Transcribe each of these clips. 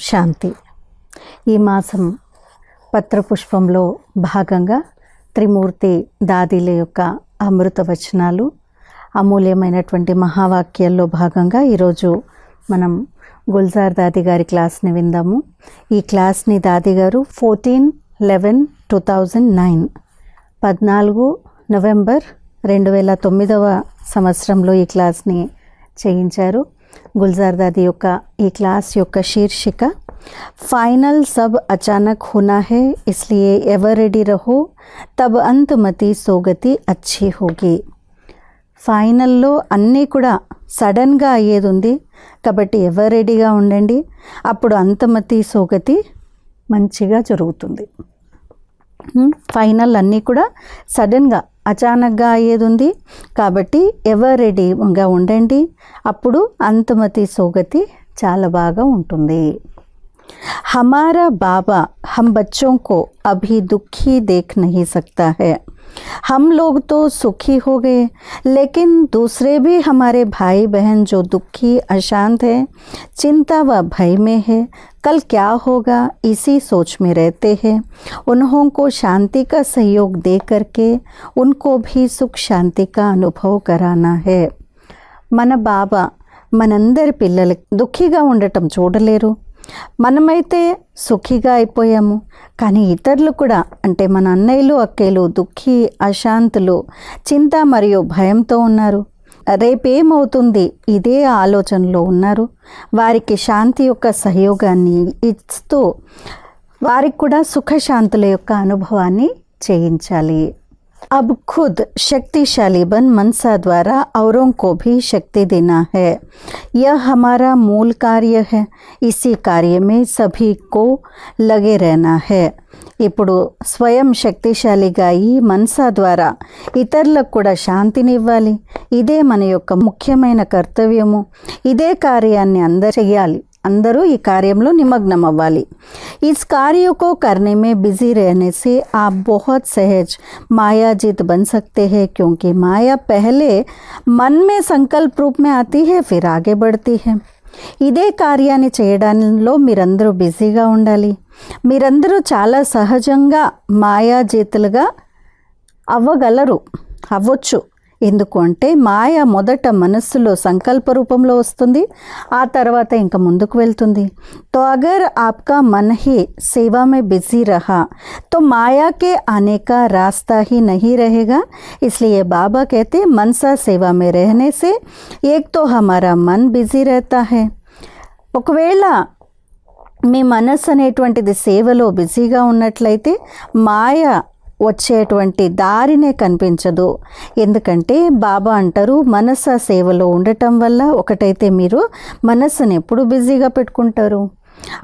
శాంతి. ఈ మాసం పత్రపుష్పంలో భాగంగా త్రిమూర్తి దాదీల యొక్క అమృత వచనాలు అమూల్యమైనటువంటి మహావాక్యాల్లో భాగంగా ఈరోజు మనం గుల్జార్ దాది గారి క్లాస్ని విందాము. ఈ క్లాస్ని దాది గారు fourteen eleven two thousand nine పద్నాలుగు నవంబర్ రెండు వేల తొమ్మిదవ సంవత్సరంలో ఈ క్లాస్ని చేయించారు. గుల్జార్ దాది యొక్క ఈ క్లాస్ యొక్క శీర్షిక ఫైనల్ సబ్ అచానక్ హోనా హే ఇస్లియే ఎవర్ రెడీ రహో తబ్ అంతమతి సోగతి అచ్చి హోగి. ఫైనల్లో అన్నీ కూడా సడన్గా అయ్యేది ఉంది కాబట్టి ఎవరు రెడీగా ఉండండి అప్పుడు అంతమతి సోగతి మంచిగా జరుగుతుంది. ఫైనల్ అన్నీ కూడా సడన్గా అచానక్గా అయ్యేది ఉంది కాబట్టి ఎవరు రెడీగా ఉండండి అప్పుడు అంతమతి సోగతి చాలా బాగా ఉంటుంది हमारा बाबा हम बच्चों को अभी दुखी देख नहीं सकता है हम लोग तो सुखी हो गए लेकिन दूसरे भी हमारे भाई बहन जो दुखी अशांत है चिंता व भय में है कल क्या होगा इसी सोच में रहते हैं उन्हों को शांति का सहयोग दे करके उनको भी सुख शांति का अनुभव कराना है మన బాబా మనందరి పిల్లలకి దుఃఖిగా ఉండటం చూడలేరు మనమైతే సుఖిగా అయిపోయాము. కానీ ఇతరులు కూడా అంటే మన అన్నయ్యలు అక్కయ్యలు దుఃఖి అశాంతులు చింత మరియు భయంతో ఉన్నారు. రేపేమవుతుంది? ఇదే ఆలోచనలో ఉన్నారు. వారికి శాంతి యొక్క సహయోగాన్ని ఇస్తూ వారికి కూడా సుఖశాంతుల యొక్క అనుభవాన్ని చేయించాలి. अब खुद शक्तिशाली बन मनसा द्वारा औरों को भी शक्ति देना है यह हमारा मूल कार्य है इसी कार्य में सभी को लगे रहना है ఇప్పుడు స్వయం శక్తిశాలిగా ఈ మనసా ద్వారా ఇతరులకు కూడా శాంతిని ఇవ్వాలి ఇదే మన యొక్క ముఖ్యమైన కర్తవ్యము ఇదే కార్యాన్ని అందరు చేయాలి అందరూ ఈ కార్యంలో నిమగ్నం అవ్వాలి इस कार्य को करने में बिजी रहने से आप बहुत सहज मायाजित बन सकते हैं क्योंकि माया पहले मन में संकल्प रूप में आती है फिर आगे बढ़ती है ఇదే కార్యాన్ని చేయడంలో మీరందరూ బిజీగా ఉండాలి మీరందరూ చాలా సహజంగా మాయాజీతులుగా అవ్వగలరు అవ్వచ్చు ఎందుకు అంటే మాయ మొదట మనస్సులో సంకల్ప రూపంలో వస్తుంది ఆ తర్వాత ఇంకా ముందుకు వెళ్తుంది तो अगर आपका मन ही सेवा में बिजी रहा तो माया के आने का रास्ता ही नहीं रहेगा इसलिए बाबा कहते मनसा सेवा में रहने से एक तो हमारा मन बिजी रहता है ఒకవేళ మీ మనస్సు అనేటువంటిది సేవలో బిజీగా ఉన్నట్లయితే మాయ వచ్చేటువంటి దారినే కనిపించదు ఎందుకంటే బాబా అంటారు మనస్సు ఆ సేవలో ఉండటం వల్ల ఒకటైతే మీరు మనస్సుని ఎప్పుడు బిజీగా పెట్టుకుంటారు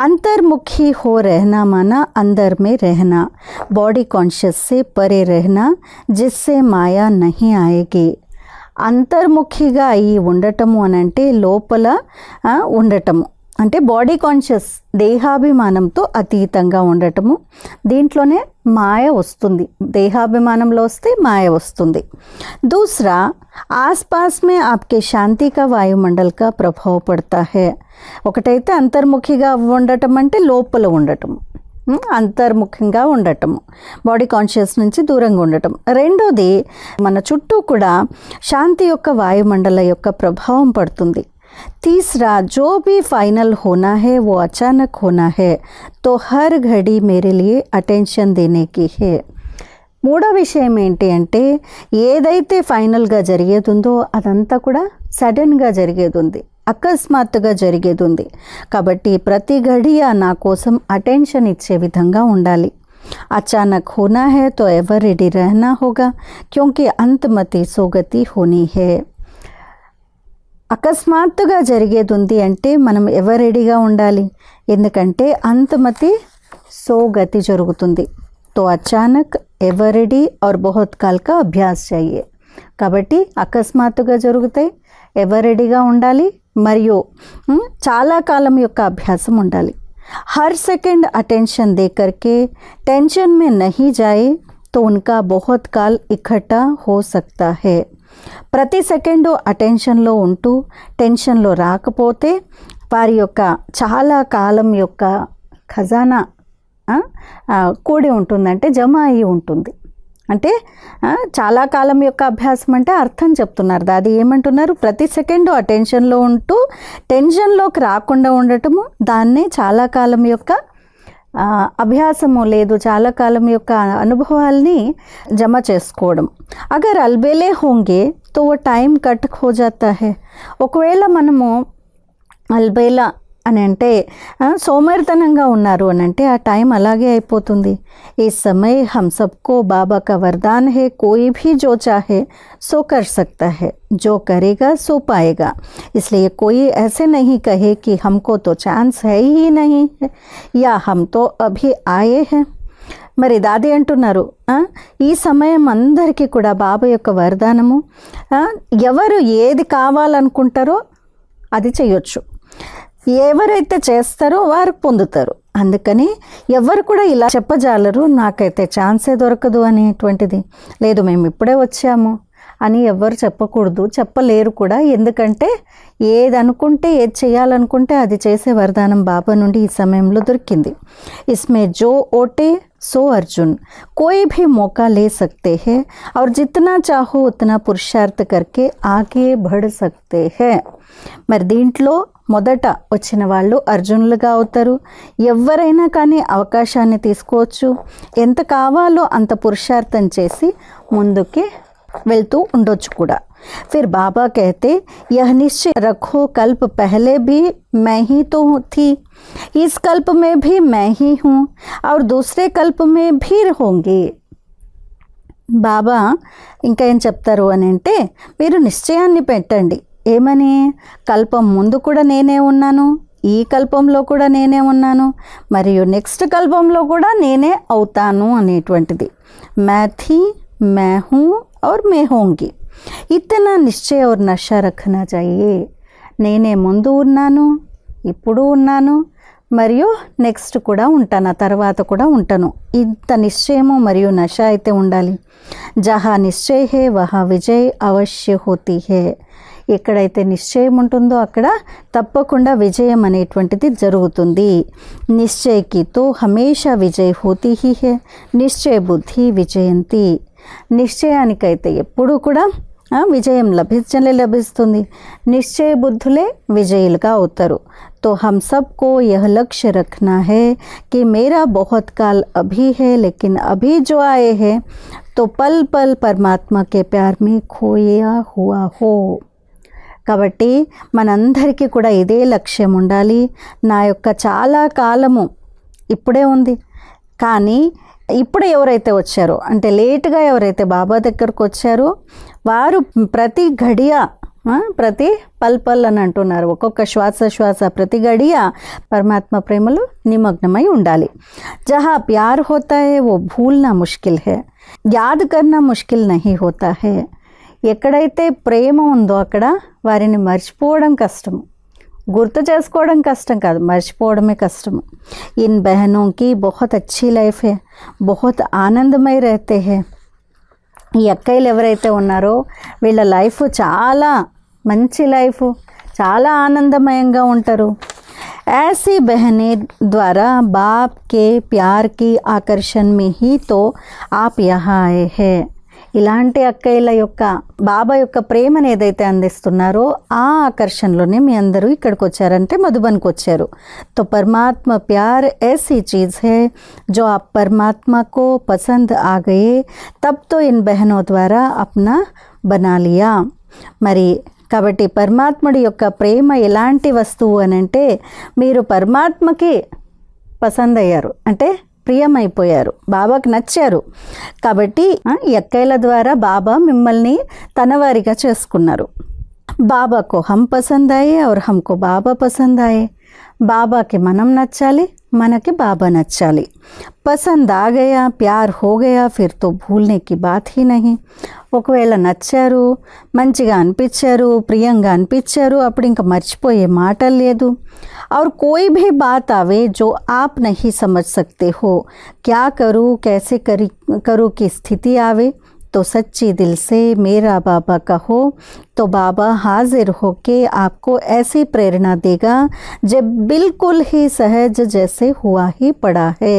अंतर्मुखी हो रहना माना अंदर में रहना बॉडी कॉन्शियस से परे रहना जिससे माया नहीं आएगी అంతర్ముఖిగా అయి ఉండటము అని అంటే లోపల ఆ, ఉండటము అంటే బాడీ కాన్షియస్ దేహాభిమానంతో అతీతంగా ఉండటము. దీంట్లోనే మాయ వస్తుంది. దేహాభిమానంలో వస్తే మాయ వస్తుంది. దూసరా ఆస్పాస్ మే ఆప్కే శాంతి కా వాయుమండల్ కా ప్రభావ పడతా హే ఒకటైతే అంతర్ముఖిగా ఉండటం అంటే లోపల ఉండటం అంతర్ముఖంగా ఉండటం బాడీ కాన్షియస్ నుంచి దూరంగా ఉండటం. రెండోది మన చుట్టూ కూడా శాంతి యొక్క వాయుమండల యొక్క ప్రభావం పడుతుంది. तीसरा जो भी फाइनल होना है वो अचानक होना है तो हर घड़ी मेरे लिए अटेंशन देने की है మూడో విషయం ఏంటి అంటే ఏదైతే ఫైనల్గా జరిగేది ఉందో అదంతా కూడా సడన్గా జరిగేది ఉంది అకస్మాత్తుగా జరిగేది ఉంది కాబట్టి ప్రతి గడియ నా కోసం అటెన్షన్ ఇచ్చే విధంగా ఉండాలి अचानक होना है तो एवर रेडी रहना होगा क्योंकि अंतमति सोगति होनी है అకస్మాత్తుగా జరిగేది ఉంది అంటే మనం ఎవరు రెడీగా ఉండాలి ఎందుకంటే అంతమతి సోగతి జరుగుతుంది తో అచానక్ ఎవర్ రెడీ और बहुत काल का अभ्यास चाहिए కాబట్టి అకస్మాత్తుగా జరుగుతాయి ఎవరు రెడీగా ఉండాలి మరియు ఉమ్, చాలా కాలం యొక్క అభ్యాసం ఉండాలి हर सेकंड अटेंशन दे करके टेंशन में नहीं जाए तो उनका बहुत काल इकट्ठा हो सकता है ప్రతి సెకండు అటెన్షన్లో ఉంటూ టెన్షన్లో రాకపోతే వారి యొక్క చాలా కాలం యొక్క ఖజానా కూడి ఉంటుందంటే జమ అయి ఉంటుంది. అంటే చాలా కాలం యొక్క అభ్యాసం అంటే అర్థం చెప్తున్నారు. అది ఏమంటున్నారు? ప్రతి సెకండు అటెన్షన్లో ఉంటూ టెన్షన్లోకి రాకుండా ఉండటము దాన్నే చాలా కాలం యొక్క అభ్యాసము లేదు. చాలా కాలం యొక్క అనుభవాల్ని జమ చేసుకోవడం. అగర్ అల్బేలే హోంగే తో ఓ టైం కట్ హో జాతా హే. ఒకవేళ మనము అల్బేలా అని అంటే సోమరితనంగా ఉన్నారు అని అంటే ఆ టైం అలాగే అయిపోతుంది. ఈ సమయ హమ్ సబ్కో బాబా కా వరదాన్ హే కోయి భీ జో చాహే సో కర్ సక్తా హే జో కరేగా సో పాయేగా. ఇస్లే కోయి ఎసే నహీ కహే కి హమ్కో తో ఛాన్స్ హై హీ నహీ యా హమ్తో అభి ఆయే హే. మరి దాది అంటున్నారు ఈ సమయం అందరికీ కూడా బాబా యొక్క వరదానము. ఎవరు ఏది కావాలనుకుంటారో అది చేయొచ్చు. ఎవరైతే చేస్తారో వారు పొందుతారు అందుకని ఎవరు కూడా ఇలా చెప్పజాలరు నాకైతే ఛాన్సే దొరకదు అనేటువంటిది లేదు మేము ఇప్పుడే వచ్చాము అని ఎవరు చెప్పకూడదు చెప్పలేరు కూడా ఎందుకంటే ఏది అనుకుంటే ఏది చేయాలనుకుంటే అది చేసే వరదానం బాబా నుండి ఈ సమయంలో దొరికింది ఇస్మే జో ఓటే సో అర్జున్ कोई भी मौका ले सकते हैं और जितना चाहो उतना पुरुषार्थ करके आगे बढ़ सकते हैं మరి దీంట్లో మొదట వచ్చిన వాళ్ళు అర్జునులుగా అవుతారు ఎవరైనా కానీ అవకాశాన్ని తీసుకోవచ్చు ఎంత కావాలో అంత పురుషార్థం చేసి ముందుకి వెళ్తూ ఉండొచ్చు కూడా फिर बाबा कहते यह निश्चय रखो कल्प पहले भी मैं ही तो थी इस कल्प में भी मैं ही हूँ और दूसरे कल्प में भी होंगे బాబా ఇంకా ఏం చెప్తారు అని అంటే మీరు నిశ్చయాన్ని పెట్టండి ఏమని కల్పం ముందు కూడా నేనే ఉన్నాను ఈ కల్పంలో కూడా నేనే ఉన్నాను మరియు నెక్స్ట్ కల్పంలో కూడా నేనే అవుతాను అనేటువంటిది మ్యాథీ मैं हूँ और मैं होंगी ఇతనా నిశ్చయ और నషా రఖనా चाहिए నేనే ముందు ఉన్నాను ఇప్పుడు ఉన్నాను మరియు నెక్స్ట్ కూడా ఉంటాను ఆ తర్వాత కూడా ఉంటాను ఇంత నిశ్చయము మరియు నష అయితే ఉండాలి జహా నిశ్చయ హే వహా విజయ్ అవశ్య హోతి హే ఎక్కడైతే నిశ్చయం ఉంటుందో అక్కడ తప్పకుండా విజయం అనేటువంటిది జరుగుతుంది నిశ్చయకి తో హమేషా విజయ్ హోతి హీ హే నిశ్చయ బుద్ధి విజయంతి నిశ్చయానికైతే ఎప్పుడూ కూడా ఆ, విజయం లభించలే లభిస్తుంది నిశ్చయ బుద్ధులే విజయులుగా అవుతారు तो हम सबको यह लक्ष्य रखना है कि मेरा बहुत काल अभी है लेकिन अभी जो आए हैं तो पल पल परमात्मा के प्यार में खोया हुआ हो కాబట్టి మనందరికీ కూడా ఇదే లక్ష్యం ఉండాలి. నా యొక్క చాలా కాలము ఇప్పుడే ఉంది. కానీ ఇప్పుడు ఎవరైతే వచ్చారో అంటే లేటుగా ఎవరైతే బాబా దగ్గరకు వచ్చారో వారు ప్రతి గడియ ప్రతి పల్ పల్ అని అంటున్నారు. ఒక్కొక్క శ్వాస శ్వాస ప్రతి గడియ పరమాత్మ ప్రేమలో నిమగ్నమై ఉండాలి. జహా ప్యార్ హోతా హే ఓ భూల్నా ముష్కిల్ హే యాద్ కర్నా ముష్కిల్ నహీ హోతా హే. ఎక్కడైతే ప్రేమ ఉందో అక్కడ వారిని మర్చిపోవడం కష్టము గుర్తు చేసుకోవడం కష్టం కాదు మర్చిపోవడమే కష్టం ఇన్ బహనోं की बहुत अच्छी लाइफ है बहुत आनंदमय रहते हैं ఈ అక్కయ్యలు ఎవరైతే ఉన్నారో వీళ్ళ లైఫ్ చాలా మంచి లైఫ్ చాలా ఆనందమయంగా ఉంటారు ऐसी बहनें द्वारा बाप के प्यार की आकर्षण में ही तो आप यहाँ आए हैं ఇలాంటి అక్కయ్యల యొక్క బాబా యొక్క ప్రేమను ఏదైతే అందిస్తున్నారో ఆ ఆకర్షణలోనే మీ అందరూ ఇక్కడికి వచ్చారంటే మధుబన్కి వచ్చారు तो परमात्मा प्यार ऐसी चीज़ है जो आप परमात्मा को पसंद आ गए तब तो इन बहनों द्वारा अपना बना लिया మరి కాబట్టి పరమాత్ముడి యొక్క ప్రేమ ఎలాంటి వస్తువు అని అంటే మీరు పరమాత్మకి పసంద్ అయ్యారు అంటే ప్రియమైపోయారు. బాబాకు నచ్చారు. కాబట్టి ఎక్కైల ద్వారా బాబా మిమ్మల్ని తనవారిగా చేసుకున్నారు. బాబాకు హం పసందాయే ఆయే ఔర్ హంకు బాబా పసందాయే? బాబాకి మనం నచ్చాలి మనకి బాబా నచ్చాలి పసంద్ ఆ గయా ప్యార్ హో గయా ఫిర్ తో భూల్నే కి బాత్ హీ నహీ ఒకవేళ నచ్చారు మంచిగా అనిపించారు ప్రియంగా అనిపించారు అప్పుడు ఇంకా మర్చిపోయే మాట లేదు और कोई भी बात आवे जो आप नहीं समझ सकते हो क्या करूँ कैसे करी करूँ की स्थिति आवे तो सच्ची दिल से मेरा बाबा कहो तो बाबा हाजिर होके आपको ऐसी प्रेरणा देगा जब बिल्कुल ही सहज जैसे हुआ ही पड़ा है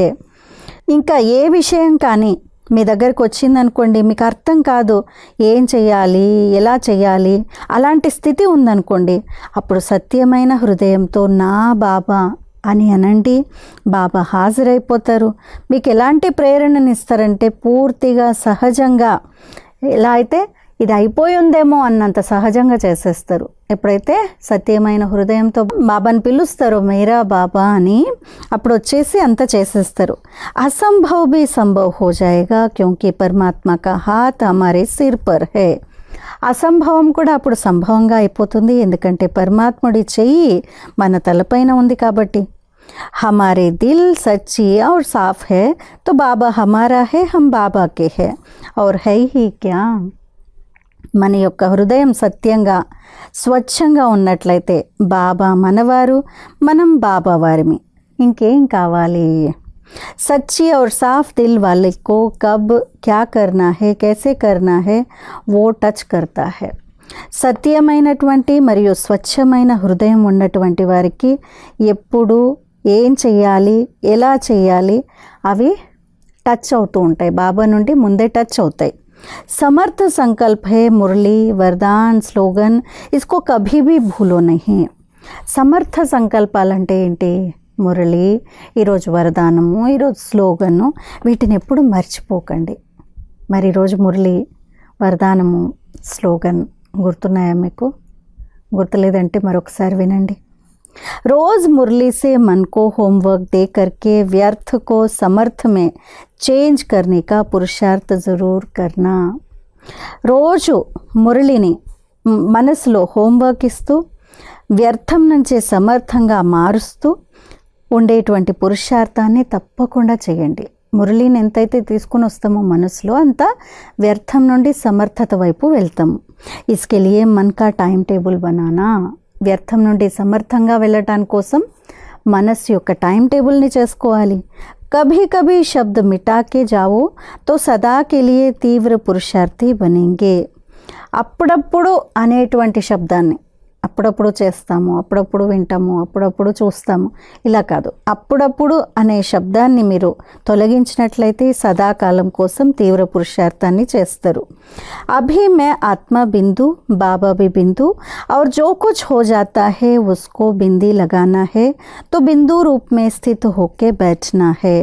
ఇంకా ఏ విషయం కానీ మీ దగ్గరకు వచ్చిందనుకోండి మీకు అర్థం కాదు ఏం చేయాలి ఎలా చేయాలి అలాంటి స్థితి ఉందనుకోండి అప్పుడు సత్యమైన హృదయంతో నా బాబా అని అనండి. బాబా హాజరైపోతారు. మీకు ఎలాంటి ప్రేరణనిస్తారంటే పూర్తిగా సహజంగా. ఎలా అయితే ఇది అయిపోయి ఉందేమో అన్నంత సహజంగా చేసేస్తారు. ఎప్పుడైతే సత్యమైన హృదయంతో బాబాని పిలుస్తారో మీరా బాబా అని అప్పుడు వచ్చేసి అంత చేసేస్తారు. అసంభవ్ బి సంభవ్ హో జాయేగా క్యూంకి పరమాత్మ కా హాత్ హమారే సిర్ పర్ హే. అసంభవం కూడా అప్పుడు సంభవంగా అయిపోతుంది ఎందుకంటే పరమాత్ముడి చెయ్యి మన తలపైన ఉంది కాబట్టి हमारे दिल सच्ची और साफ है तो बाबा हमारा है हम बाबा के है और है ही क्या మన యొక్క హృదయం సత్యంగా స్వచ్ఛంగా ఉన్నట్లయితే బాబా మనవారు మనం బాబా వారిమి ఇంకేం కావాలి सच्ची और साफ दिल वाले को कब क्या करना है कैसे करना है वो टच करता है సత్యమైనటువంటి మరియు స్వచ్ఛమైన హృదయం ఉన్నటువంటి వారికి ఎప్పుడు ఏం చేయాలి ఎలా చేయాలి అవి టచ్ అవుతూ ఉంటాయి బాబా నుండి ముందే టచ్ అవుతాయి समर्थ संकल्प है मुरली वरदान स्लोगन इसको कभी भी भूलो नहीं సమర్థ సంకల్పాలంటే ఏంటి మురళి ఈరోజు వరదానము ఈరోజు స్లోగను వీటిని ఎప్పుడు మర్చిపోకండి మరి ఈరోజు మురళి వరదానము స్లోగన్ గుర్తున్నాయా మీకు గుర్తులేదంటే మరొకసారి వినండి रोज़ मुरली से मन को होमवर्क दे करके व्यर्थ को समर्थ में చేంజ్ करने का पुरुषार्थ ज़रूर करना రోజు మురళిని మ్, మనసులో హోంవర్క్ ఇస్తూ వ్యర్థం నుంచి సమర్థంగా మారుస్తూ ఉండేటువంటి పురుషార్థాన్ని తప్పకుండా చేయండి. మురళిని ఎంతైతే తీసుకుని వస్తామో మనసులో అంత వ్యర్థం నుండి సమర్థత వైపు వెళ్తాము ఇసుకే లియే మన్కా టైం టేబుల్ బనానా. వ్యర్థం నుండి సమర్థంగా వెళ్ళటాని కోసం మనస్సు యొక్క టైం టేబుల్ని చేసుకోవాలి. కభీ కభీ శబ్ద మిటాకే జావు తో సదాకెలియే తీవ్ర పురుషార్థి బనేంగే. అప్పుడప్పుడు అనేటువంటి శబ్దాన్ని అప్పుడప్పుడు చేస్తాము అప్పుడప్పుడు వింటాము అప్పుడప్పుడు చూస్తాము ఇలా కాదు అప్పుడప్పుడు అనే శబ్దాన్ని మీరు తొలగించినట్లయితే సదాకాలం కోసం తీవ్ర పురుషార్థాన్ని చేస్తారు అభి మే ఆత్మ బిందు బాబా भी बिंदु और जो कुछ हो जाता है उसको बिंदी लगाना है तो बिंदु रूप में स्थित होके बैठना है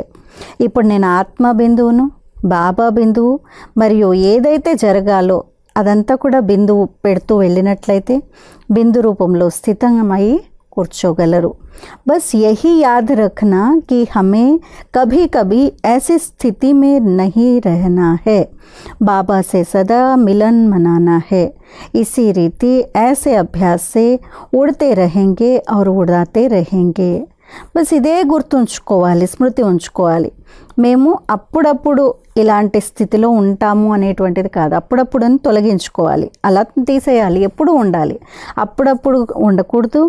ఇప్పుడు నేను ఆత్మ బిందువును బాబా బిందువు మరియు ఏదైతే జరగాలో అదంతా కూడా బిందువు పెడుతూ వెళ్ళినట్లయితే బిందు రూపంలో స్థితమై కూర్చోగలరు बस यही याद रखना कि हमें कभी कभी ऐसी स्थिति में नहीं रहना है बाबा से सदा मिलन मनाना है इसी रीति ऐसे अभ्यास से उड़ते रहेंगे और उड़ाते रहेंगे బస్ ఇదే గుర్తుంచుకోవాలి స్మృతి ఉంచుకోవాలి మేము అప్పుడప్పుడు ఇలాంటి స్థితిలో ఉంటాము అనేటువంటిది కాదు. అప్పుడప్పుడు అని తొలగించుకోవాలి. అలా తీసేయాలి. ఎప్పుడు ఉండాలి? అప్పుడప్పుడు ఉండకూడదు.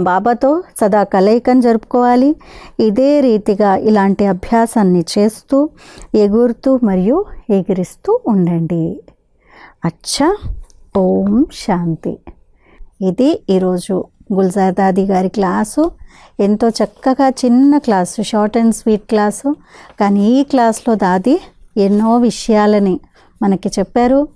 బాబాతో సదా కలయికను జరుపుకోవాలి. ఇదే రీతిగా ఇలాంటి అభ్యాసాన్ని చేస్తూ ఎగురుతూ మరియు ఎగిరిస్తూ ఉండండి. అచ్చా! ఓం శాంతి. ఇది ఈరోజు గుల్జార్ దాది గారి క్లాసు. ఎంతో చక్కగా చిన్న class short and sweet class. కానీ ఈ క్లాస్లో దాది ఎన్నో విషయాలని మనకి చెప్పారు.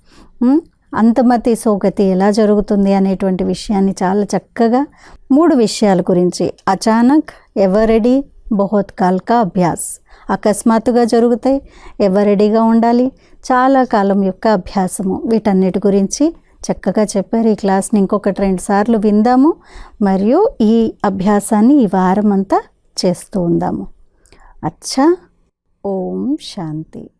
అంతమతి సోగతి ఎలా జరుగుతుంది అనేటువంటి విషయాన్ని చాలా చక్కగా మూడు విషయాల గురించి అచానక్ ఎవరెడీ బహుత్ కాల్కా అభ్యాస్ అకస్మాత్తుగా జరుగుతాయి. ఎవరెడీగా ఉండాలి? చాలా కాలం యొక్క అభ్యాసము. వీటన్నిటి గురించి చక్కగా చెప్పారు. ఈ క్లాస్ని ఇంకొకటి రెండు సార్లు విందాము. మరియు ఈ అభ్యాసాన్ని ఈ వారం అంతా చేస్తూ ఉందాము. అచ్చా ఓం శాంతి.